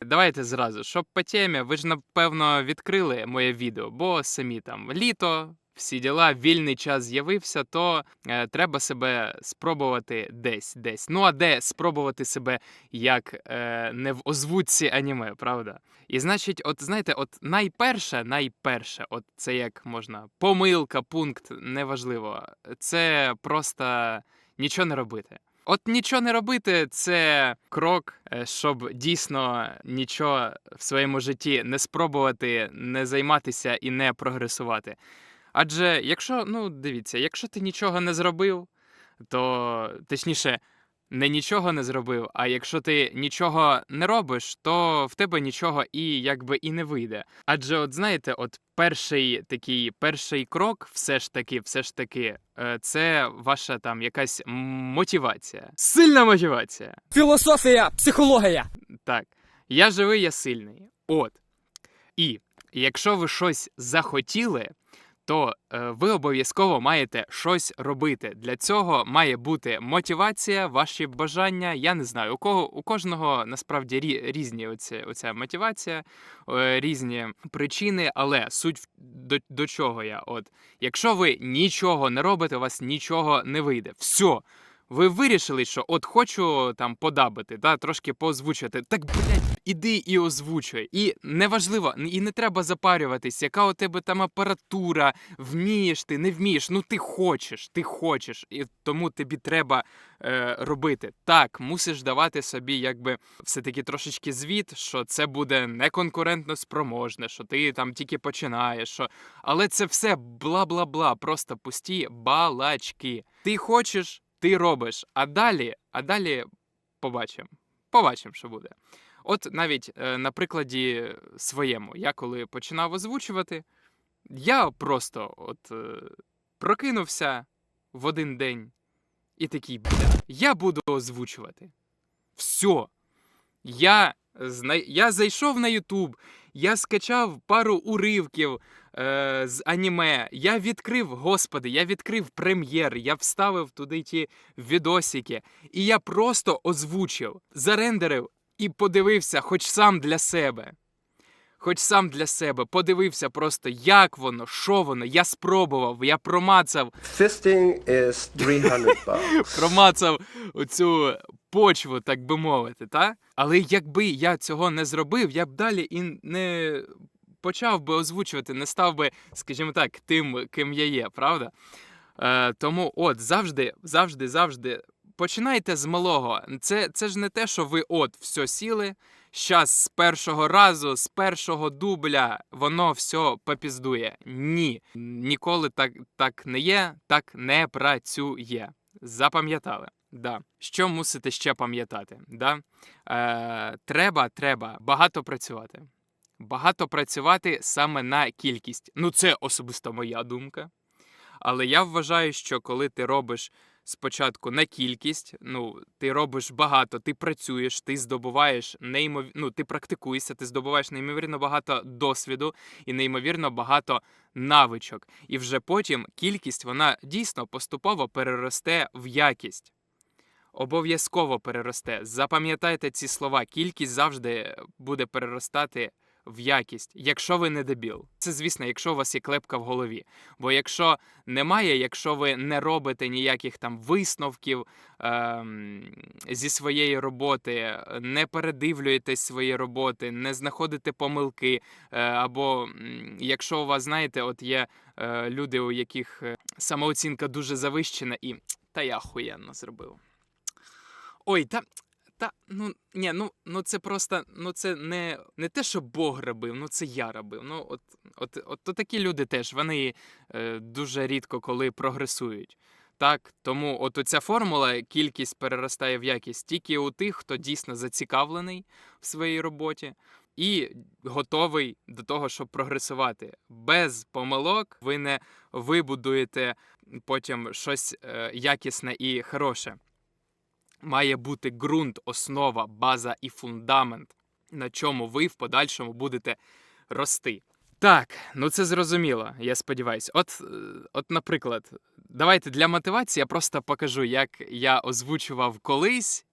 Давайте зразу, щоб по темі, ви ж напевно відкрили моє відео, бо самі там літо, всі діла, вільний час з'явився, то е, треба себе спробувати десь десь. Ну а де спробувати себе як е, не в озвучці аніме, правда? І значить, от знаєте, от найперше, найперше, от це як можна помилка, пункт, неважливо. Це просто нічого не робити. От нічого не робити це крок, е, щоб дійсно нічого в своєму житті не спробувати, не займатися і не прогресувати. Адже якщо, ну дивіться, якщо ти нічого не зробив, то точніше, не нічого не зробив, а якщо ти нічого не робиш, то в тебе нічого і якби і не вийде. Адже, от знаєте, от перший такий перший крок, все ж таки, все ж таки, е, це ваша там якась мотивація. Сильна мотивація. Філософія, психологія. Так, я живий, я сильний. От. І якщо ви щось захотіли, то е, ви обов'язково маєте щось робити. Для цього має бути мотивація, ваші бажання. Я не знаю, у кого у кожного насправді рі, різні оці, оця мотивація, е, різні причини, але суть до, до чого я? От, якщо ви нічого не робите, у вас нічого не вийде. Все. Ви вирішили, що от хочу там подабити, да, трошки поозвучувати. Так, блядь, іди і озвучуй. І неважливо, і не треба запарюватись, яка у тебе там апаратура, вмієш ти, не вмієш. Ну ти хочеш, ти хочеш, і тому тобі треба е, робити. Так, мусиш давати собі, якби все-таки трошечки звіт, що це буде неконкурентно спроможне, що ти там тільки починаєш. Що... Але це все бла-бла-бла, просто пусті балачки. Ти хочеш, ти робиш. А далі, а далі побачимо. Побачимо, що буде. От навіть е, на прикладі своєму, я коли починав озвучувати, я просто от е, прокинувся в один день і такий, бля, я буду озвучувати. Все. Я, я зайшов на Ютуб, я скачав пару уривків е, з аніме, я відкрив, господи, я відкрив прем'єр, я вставив туди ті відосики, і я просто озвучив, зарендерив і подивився, хоч сам для себе. Хоч сам для себе подивився просто, як воно, що воно. Я спробував, я промацав, Fisting is 300 bucks. промацав оцю почву, так би мовити, та? Але якби я цього не зробив, я б далі і не почав би озвучувати, не став би, скажімо так, тим, ким я є, правда? Е, тому от завжди, завжди, завжди починайте з малого. Це, це ж не те, що ви от все сіли. Щас з першого разу, з першого дубля воно все попіздує. Ні. Ніколи так, так не є, так не працює. Запам'ятали. Да. Що мусите ще пам'ятати? Да? Е, треба, треба багато працювати. Багато працювати саме на кількість. Ну, це особисто моя думка. Але я вважаю, що коли ти робиш спочатку на кількість, ну, ти робиш багато, ти працюєш, ти здобуваєш неймов... ну, ти практикуєшся, ти здобуваєш неймовірно багато досвіду і неймовірно багато навичок. І вже потім кількість вона дійсно поступово переросте в якість. Обов'язково переросте. Запам'ятайте ці слова. Кількість завжди буде переростати в якість, якщо ви не дебіл. Це, звісно, якщо у вас є клепка в голові. Бо якщо немає, якщо ви не робите ніяких там висновків ем, зі своєї роботи, не передивлюєтесь свої роботи, не знаходите помилки, е, або якщо у вас, знаєте, от є е, люди, у яких е, самооцінка дуже завищена, і та я охуєнно зробив. Ой, та. Та ну ні, ну ну це просто ну це не, не те, що Бог робив, ну це я робив. Ну от, от, от, то такі люди теж вони е, дуже рідко коли прогресують. Так, тому от оця формула кількість переростає в якість тільки у тих, хто дійсно зацікавлений в своїй роботі і готовий до того, щоб прогресувати. Без помилок ви не вибудуєте потім щось е, якісне і хороше має бути ґрунт, основа, база і фундамент, на чому ви в подальшому будете рости. Так, ну це зрозуміло, я сподіваюся. От, е, от, наприклад, давайте для мотивації я просто покажу, як я озвучував колись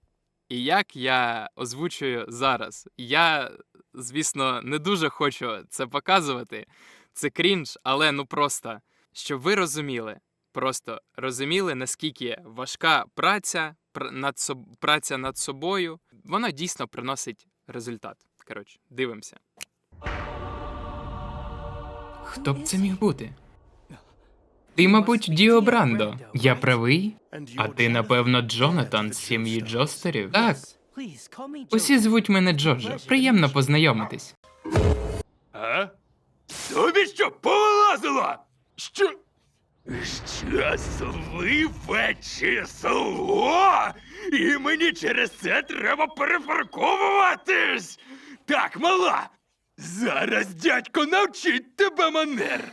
І як я озвучую зараз, я, звісно, не дуже хочу це показувати. Це крінж, але ну просто, щоб ви розуміли, просто розуміли, наскільки важка праця над соб... праця над собою, вона дійсно приносить результат. Коротше, дивимося. Хто б це міг бути? Ти, мабуть, Діо Брандо. Я правий? А ти, напевно, Джонатан з сім'ї Джостерів? Так. Усі звуть мене Джорджо. Приємно познайомитись. А? Тобі що повилазило? Що? Щасливе число! І мені через це треба перефарковуватись! Так, мала! Зараз дядько навчить тебе манер!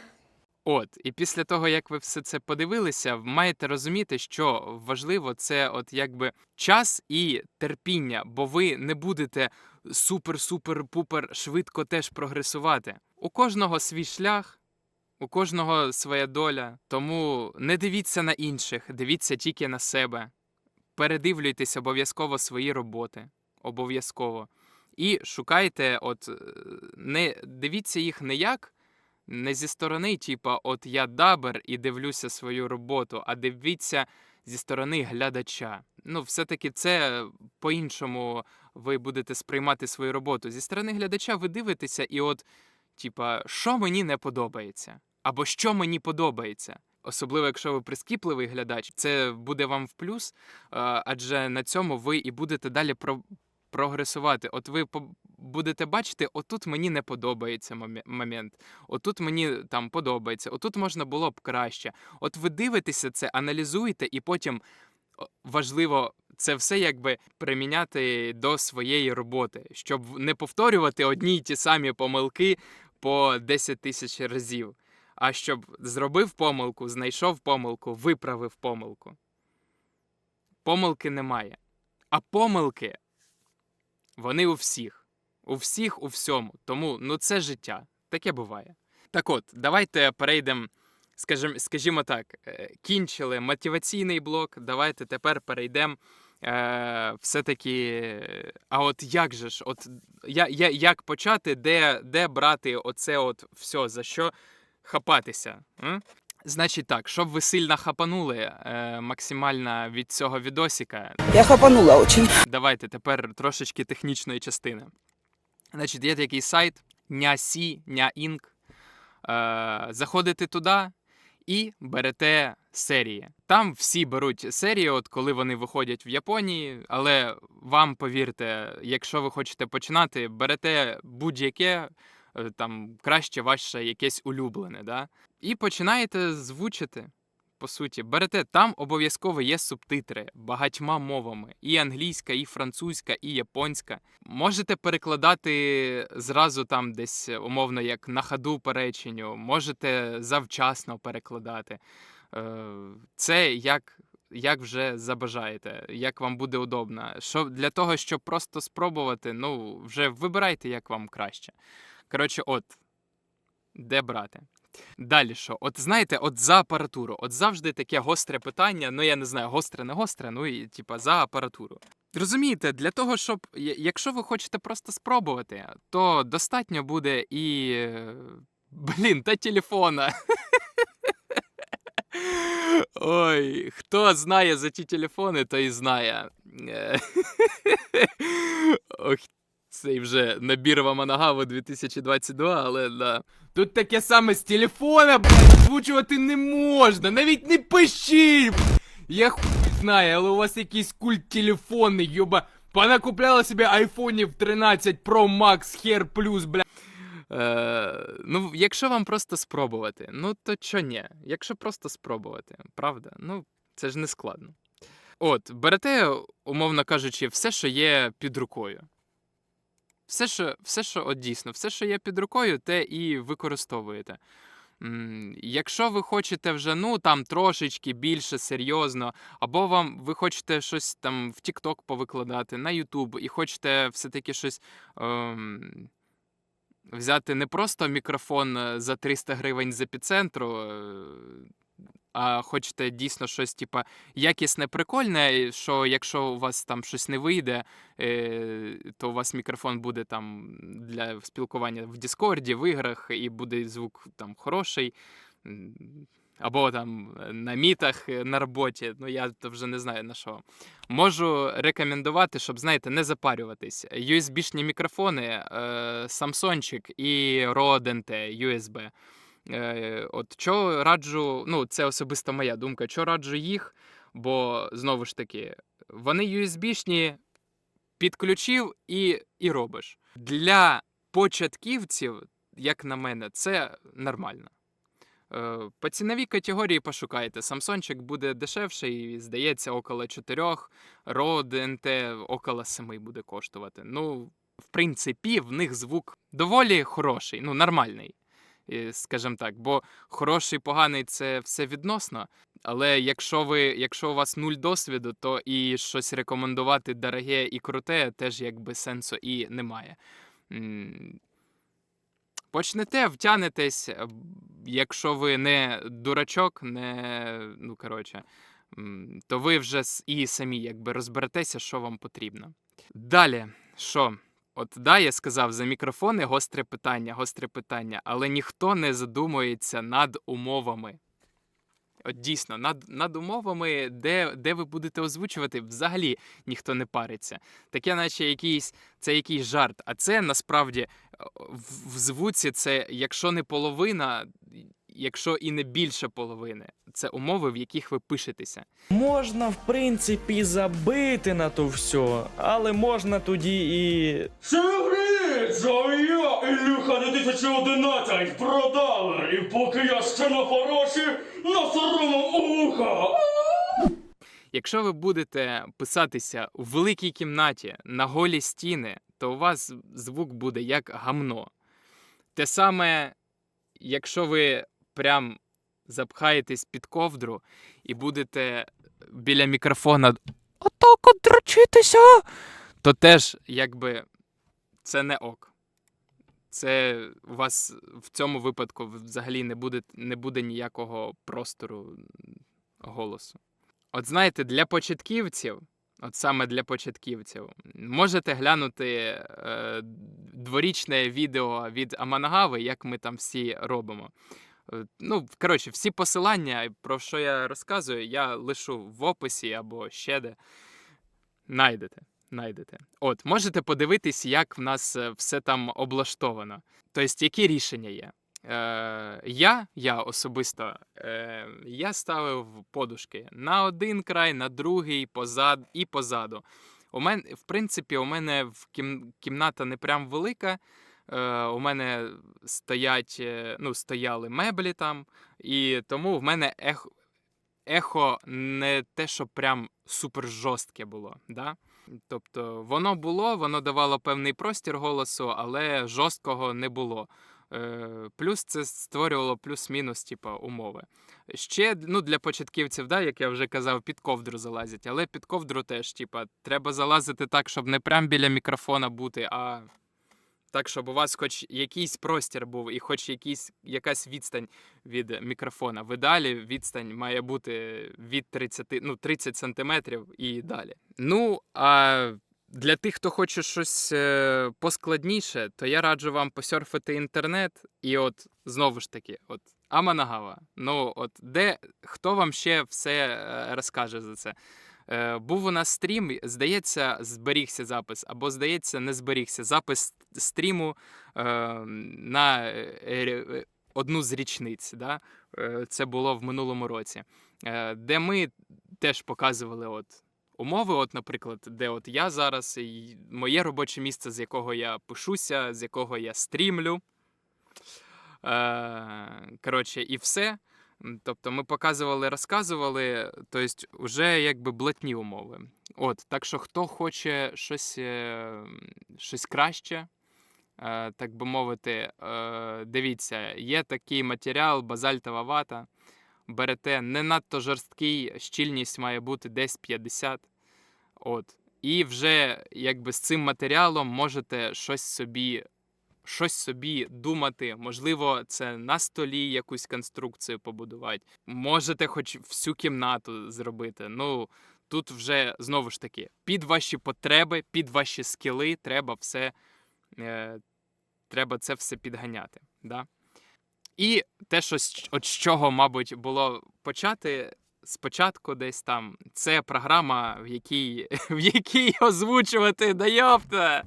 От, і після того, як ви все це подивилися, маєте розуміти, що важливо це от якби час і терпіння, бо ви не будете супер-супер-пупер швидко теж прогресувати. У кожного свій шлях, у кожного своя доля. Тому не дивіться на інших, дивіться тільки на себе. Передивлюйтесь обов'язково свої роботи. Обов'язково. І шукайте, от е, не дивіться їх не як не зі сторони, типа, от я дабер і дивлюся свою роботу, а дивіться зі сторони глядача. Ну, все-таки це по-іншому ви будете сприймати свою роботу. Зі сторони глядача ви дивитеся, і от, типа, що мені не подобається, або що мені подобається. Особливо, якщо ви прискіпливий глядач, це буде вам в плюс, адже на цьому ви і будете далі про- прогресувати. От ви будете бачити, отут мені не подобається момент, отут мені там подобається, отут можна було б краще. От ви дивитеся це, аналізуєте, і потім важливо це все якби приміняти до своєї роботи, щоб не повторювати одні й ті самі помилки по 10 тисяч разів. А щоб зробив помилку, знайшов помилку, виправив помилку. Помилки немає. А помилки вони у всіх. У всіх, у всьому. Тому ну це життя. Таке буває. Так от, давайте перейдемо, скажімо, скажімо так, е, кінчили мотиваційний блок. Давайте тепер перейдемо. Е, все-таки, а от як же ж, от я, я, як почати, де, де брати оце от все, за що хапатися? М? Значить так, щоб ви сильно хапанули е, максимально від цього відосика, Я хапанула очень. Давайте тепер трошечки технічної частини. Значить, є такий сайт Нясі, Няінк. Е, заходите туди і берете серії. Там всі беруть серії, от коли вони виходять в Японії, але вам повірте, якщо ви хочете починати, берете будь-яке, там краще ваше якесь улюблене. Да? І починаєте звучити по суті, берете там обов'язково є субтитри багатьма мовами: і англійська, і французька, і японська. Можете перекладати зразу там десь умовно як на ходу по реченню, можете завчасно перекладати. Е, Це як. Як вже забажаєте, як вам буде удобно. Що для того, щоб просто спробувати, ну вже вибирайте, як вам краще. Коротше, от де брати. Далі що? От знаєте, от за апаратуру. От завжди таке гостре питання. Ну я не знаю, гостре, не гостре, ну і типа за апаратуру. Розумієте, для того, щоб якщо ви хочете просто спробувати, то достатньо буде і. Блін, та телефона. Ой, хто знає за ті телефони, той знає. Ох, цей вже набір Ваманагаву 2022, але да. Тут таке саме з телефона, блядь, озвучувати не можна, навіть не пишіть! Я хуй знаю, але у вас якийсь культ телефонний, йоба. Понакупляла собі айфонів 13 Pro Max Hair Plus, бля. Е, ну, якщо вам просто спробувати, ну то чо ні? Якщо просто спробувати, правда? Ну, це ж не складно. От, берете, умовно кажучи, все, що є під рукою. Все, що, все, що от дійсно, все, що є під рукою, те і використовуєте. Якщо ви хочете вже ну там трошечки більше серйозно, або вам ви хочете щось там в TikTok повикладати, на YouTube, і хочете все-таки щось ем, взяти не просто мікрофон е, за 300 гривень з епіцентру, е, а хочете дійсно щось, типа, якісне, прикольне, що якщо у вас там щось не вийде, е, то у вас мікрофон буде там для спілкування в Діскорді, в іграх, і буде звук там хороший. Або там на мітах е, на роботі, ну я то вже не знаю на що. Можу рекомендувати, щоб, знаєте, не запарюватись. USB-шні мікрофони, е, і Rode NT USB. Е, От що раджу, ну це особисто моя думка, що раджу їх, бо знову ж таки, вони USB-шні, підключив і, і робиш. Для початківців, як на мене, це нормально. Е, По ціновій категорії пошукайте. Самсончик буде дешевший, здається, около 4, Rode NT около 7 буде коштувати. Ну, в принципі, в них звук доволі хороший, ну, нормальний, скажімо так. Бо хороший, поганий це все відносно. Але якщо ви, якщо у вас нуль досвіду, то і щось рекомендувати дороге і круте, теж якби сенсу і немає. Почнете, втянетесь, е, якщо ви не дурачок, не ну коротше, то ви вже і самі якби розберетеся, що вам потрібно. Далі, що? От да, я сказав за мікрофони гостре питання, гостре питання, але ніхто не задумується над умовами. От дійсно, над, над умовами, де, де ви будете озвучувати, взагалі ніхто не париться. Таке, наче якийсь, це якийсь жарт. А це насправді в, в звуці це, якщо не половина, якщо і не більше половини, це умови, в яких ви пишетеся. Можна, в принципі, забити на то все, але можна тоді і. Привіт! Це я, Ілюха 2011, продали, і поки я ще на хороші, на сорому уха! Якщо ви будете писатися у великій кімнаті на голі стіни, то у вас звук буде як гамно. Те саме, якщо ви прям запхаєтесь під ковдру і будете біля мікрофона отак от дрочитися, то теж якби це не ок. Це у вас в цьому випадку взагалі не буде, не буде ніякого простору голосу. От знаєте, для початківців, от саме для початківців, можете глянути е, дворічне відео від Аманагави, як ми там всі робимо. Е, Ну, коротше, всі посилання, про що я розказую, я лишу в описі або ще де. Найдете. Найдете. От, можете подивитись, як в нас е, все там облаштовано. Тобто, які рішення є. Е, я, я особисто, е, я ставив подушки на один край, на другий, позад і позаду. У мене, в принципі, у мене в кім, кімната не прям велика. Е, у мене стоять, е, ну, стояли меблі там, і тому в мене ехо, ехо не те, що прям супер жорстке було. Да? Тобто воно було, воно давало певний простір голосу, але жорсткого не було. Е, Плюс це створювало плюс-мінус, типу, умови. Ще ну, для початківців, да, як я вже казав, під ковдру залазять, але під ковдру теж, типа, треба залазити так, щоб не прям біля мікрофона бути, а так, щоб у вас хоч якийсь простір був і хоч якийсь, якась відстань від мікрофона. В ідеалі відстань має бути від 30, ну, 30 сантиметрів і далі. Ну, а для тих, хто хоче щось е, поскладніше, то я раджу вам посерфити інтернет, і от знову ж таки, от Аманагава. Ну, от де хто вам ще все е, розкаже за це? Е, був у нас стрім, здається, зберігся запис, або здається, не зберігся запис стріму е, на е, одну з річниць. Да? Це було в минулому році, де ми теж показували от умови, от, наприклад, де от я зараз, і моє робоче місце, з якого я пишуся, з якого я стрімлю. Коротше, і все. Тобто ми показували, розказували, тобто вже якби блатні умови. От, так що хто хоче щось, е, щось краще, е, так би мовити, е, дивіться, є такий матеріал, базальтова вата. Берете не надто жорсткий, щільність має бути десь 50. От. І вже якби з цим матеріалом можете щось собі щось собі думати. Можливо, це на столі якусь конструкцію побудувати. Можете хоч всю кімнату зробити. Ну, тут вже знову ж таки, під ваші потреби, під ваші скіли треба все, е, треба це все підганяти. Да? І те, що от з чого, мабуть, було почати спочатку десь там, це програма, в якій, в якій озвучувати, да йопта!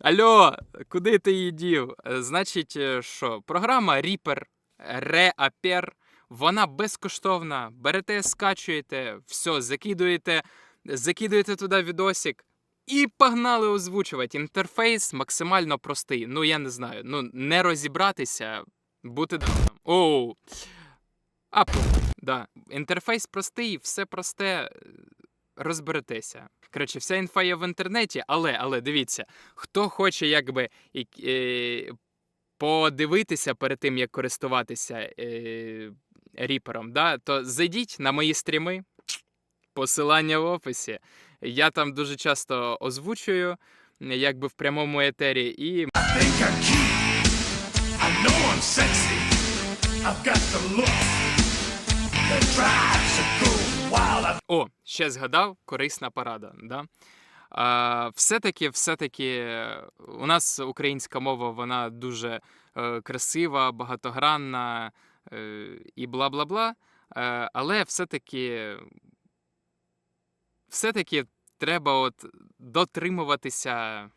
Алло, куди ти її дів? Е, Значить, е, що, програма Reaper, Reaper, вона безкоштовна. Берете, скачуєте, все, закидуєте, закидуєте туди відосик. І погнали озвучувати. Інтерфейс максимально простий. Ну, я не знаю. Ну, не розібратися, бути дурним. Оу. А, да. Інтерфейс простий, все просте. Розберетеся. Коротше, вся інфа є в інтернеті, але, але дивіться, хто хоче якби як- е, подивитися перед тим, як користуватися е, ріпером, да, то зайдіть на мої стріми, посилання в описі. Я там дуже часто озвучую, якби в прямому етері, і. I've got the wild. О, ще згадав, корисна порада. Да? А, все-таки, все-таки у нас українська мова вона дуже е, красива, багатогранна е, і бла-бла-бла. Е, але все-таки, все-таки треба от дотримуватися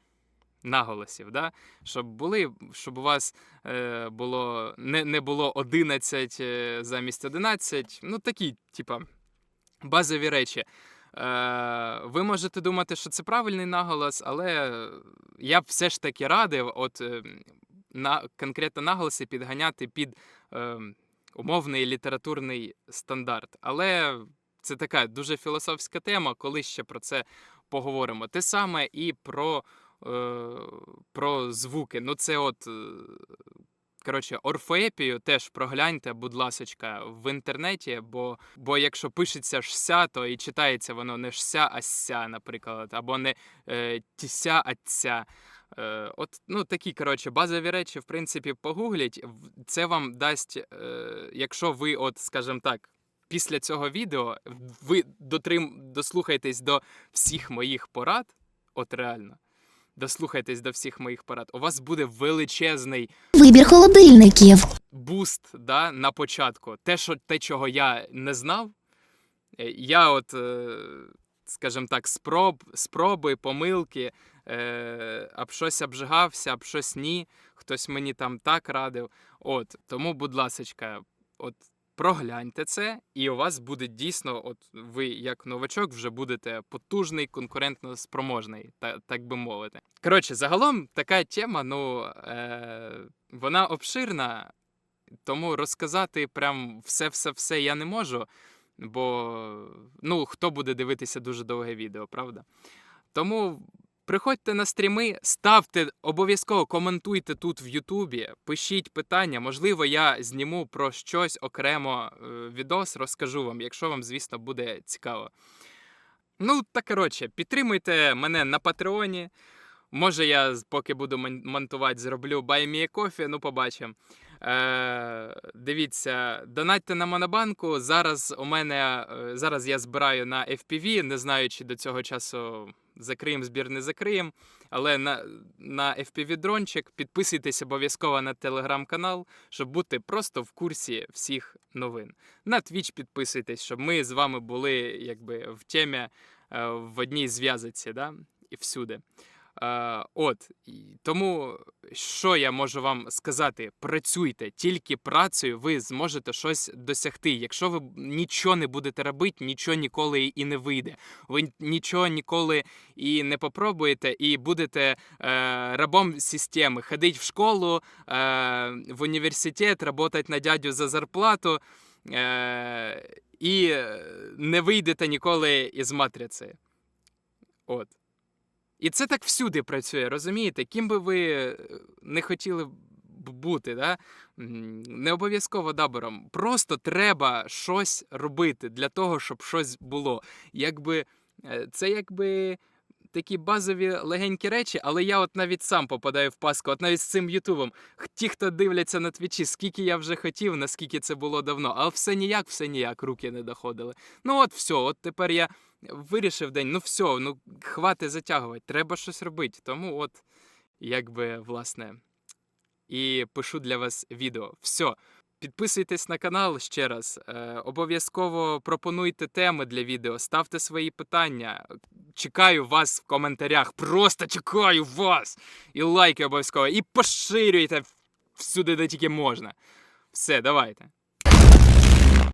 наголосів, да? щоб були, щоб у вас е, було не, не було 11 е, замість 11. Ну, такі, типа, базові речі. Е, ви можете думати, що це правильний наголос, але я б все ж таки радив, от е, на конкретно наголоси підганяти під е, умовний літературний стандарт. Але це така дуже філософська тема, коли ще про це поговоримо. Те саме і про, е, про звуки. Ну, це от. Коротше, орфоепію теж прогляньте, будь ласочка, в інтернеті, бо, бо якщо пишеться жся, то і читається воно не жся, а ся, наприклад, або не е, тіся, а ця. Е, от, ну, такі, коротше, базові речі, в принципі, погугліть. Це вам дасть, е, якщо ви, от, скажімо так, після цього відео ви дотрим, дослухаєтесь до всіх моїх порад, от реально, дослухайтесь до всіх моїх порад, у вас буде величезний Вибір холодильників. буст да, на початку. Те, що, те, чого я не знав, е, я от, е, скажімо так, спроб, спроби, помилки, е, об щось обжигався, об щось ні, хтось мені там так радив. От, тому, будь ласочка, от прогляньте це, і у вас буде дійсно, от ви як новачок вже будете потужний, конкурентно спроможний, та, так би мовити. Коротше, загалом така тема, ну е, вона обширна, тому розказати прям все-все-все я не можу, бо ну, хто буде дивитися дуже довге відео, правда? Тому приходьте на стріми, ставте, обов'язково коментуйте тут в Ютубі, пишіть питання. Можливо, я зніму про щось окремо е, відос, розкажу вам, якщо вам, звісно, буде цікаво. Ну, та коротше, підтримуйте мене на Патреоні. Може, я поки буду монтувати, зроблю Me ну побачимо. Е, дивіться, донатьте на Монобанку. Зараз у мене е, зараз я збираю на FPV, не знаю, чи до цього часу закриємо збір, не закриємо. Але на, на FPV дрончик підписуйтесь обов'язково на телеграм-канал, щоб бути просто в курсі всіх новин. На Twitch підписуйтесь, щоб ми з вами були якби в темі е, в одній зв'язці, да? і всюди. Е, от тому, що я можу вам сказати? Працюйте, тільки працею ви зможете щось досягти. Якщо ви нічого не будете робити, нічого ніколи і не вийде. Ви нічого ніколи і не попробуєте, і будете е, рабом системи. Ходить в школу, е, в університет, працювати на дядю за зарплату. Е, і не вийдете ніколи із матриці. От. І це так всюди працює, розумієте? Ким би ви е, не хотіли б бути, да? Не обов'язково дабором. Просто треба щось робити для того, щоб щось було. Якби е, це якби такі базові легенькі речі, але я от навіть сам попадаю в паску, от навіть з цим Ютубом. Ті, хто дивляться на твічі, скільки я вже хотів, наскільки це було давно, але все ніяк, все ніяк, руки не доходили. Ну от все, от тепер я вирішив день, ну все, ну хвати затягувати, треба щось робити. Тому от, якби, власне, і пишу для вас відео. Все. Підписуйтесь на канал ще раз. Е, обов'язково пропонуйте теми для відео, ставте свої питання. Чекаю вас в коментарях. Просто чекаю вас! І лайки обов'язково, і поширюйте всюди, де тільки можна. Все, давайте.